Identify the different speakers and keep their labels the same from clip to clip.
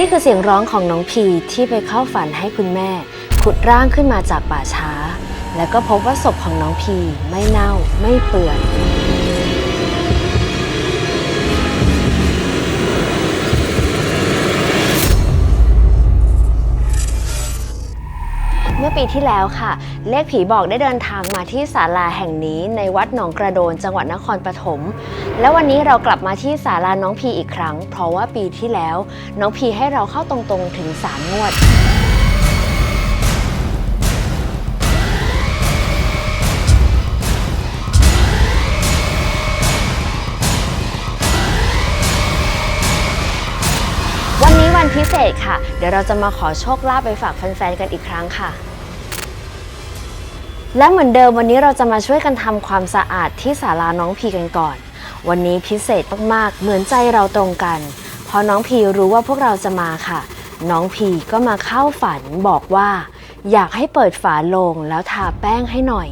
Speaker 1: นี่คือเสียงร้องของน้องพีที่ไปเข้าฝันให้คุณแม่ ขุดร่างขึ้นมาจากป่าช้า แล้วก็พบว่าศพของน้องพีไม่เน่าไม่เปื่อย ปีที่แล้วค่ะ เลขผีบอกได้เดินทางมาที่ศาลาแห่งนี้ในวัดหนองกระโดนจังหวัดนครปฐม และวันนี้เรากลับมาที่ศาลาน้องพีอีกครั้ง เพราะว่าปีที่แล้ว น้องพีให้เราเข้าตรงๆถึง 3 งวด วันนี้วันพิเศษค่ะ เดี๋ยวเราจะมาขอโชคลาภไปฝากแฟนๆกันอีกครั้งค่ะ และเหมือนเดิมวันนี้เราจะมาช่วยกันทำความสะอาดที่ศาลาน้องพีกันก่อน วันนี้พิเศษมากๆ เหมือนใจเราตรงกันพอน้องพีรู้ว่าพวกเราจะมาค่ะ น้องพีก็มาเข้าฝันบอกว่า อยากให้เปิดฝาโลงแล้วทาแป้งให้หน่อย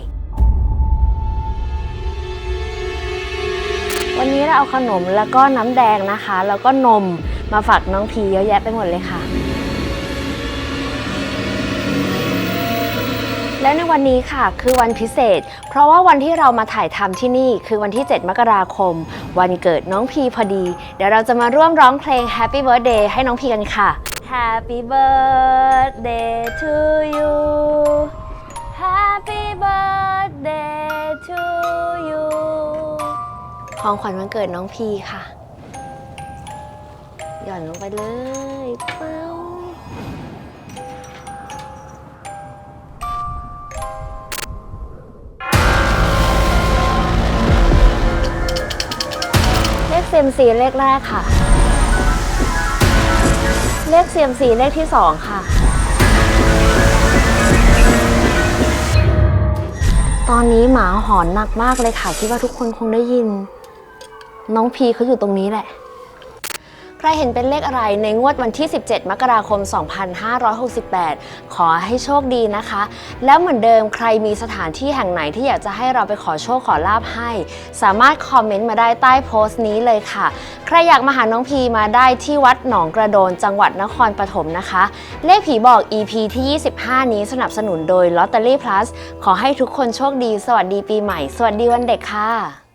Speaker 1: วันนี้เราเอาขนมแล้วก็น้ำแดงนะคะ แล้วก็นมมาฝากน้องพีเยอะแยะไปหมดเลยค่ะ และในวันนี้ค่ะคือวันพิเศษ เพราะว่าวันที่เรามาถ่ายทำที่นี่คือวันที่ 7 มกราคม วันเกิดน้องพีพอดี เดี๋ยวเราจะมาร่วมร้องเพลง Happy Birthday ให้น้องพีกันค่ะ Happy Birthday to you Happy Birthday to you ของขวัญวันเกิดน้องพีค่ะ หย่อนลงไปเลย เลขเซียมซีเลขแรกค่ะ เลขเซียมซีเลขที่สองค่ะ ตอนนี้หมาหอนหนักมากเลยค่ะ คิดว่าทุกคนคงได้ยิน น้องพีเขาอยู่ตรงนี้แหละ ใครเห็นเป็นเลขอะไรในงวดวันที่ 17 มกราคม 2568 ขอให้โชคดีนะคะ แล้วเหมือนเดิมใครมีสถานที่แห่งไหนที่อยากจะให้เราไปขอโชคขอลาบให้ สามารถคอมเมนต์มาได้ใต้โพสต์นี้เลยค่ะ ใครอยากมาหาน้องพีมาได้ที่วัดหนองกระโดนจังหวัดนครปฐมนะคะ เลขผีบอก EP ที่ 25 นี้สนับสนุนโดย Lottery Plus ขอให้ทุกคนโชคดี สวัสดีปีใหม่ สวัสดีวันเด็กค่ะ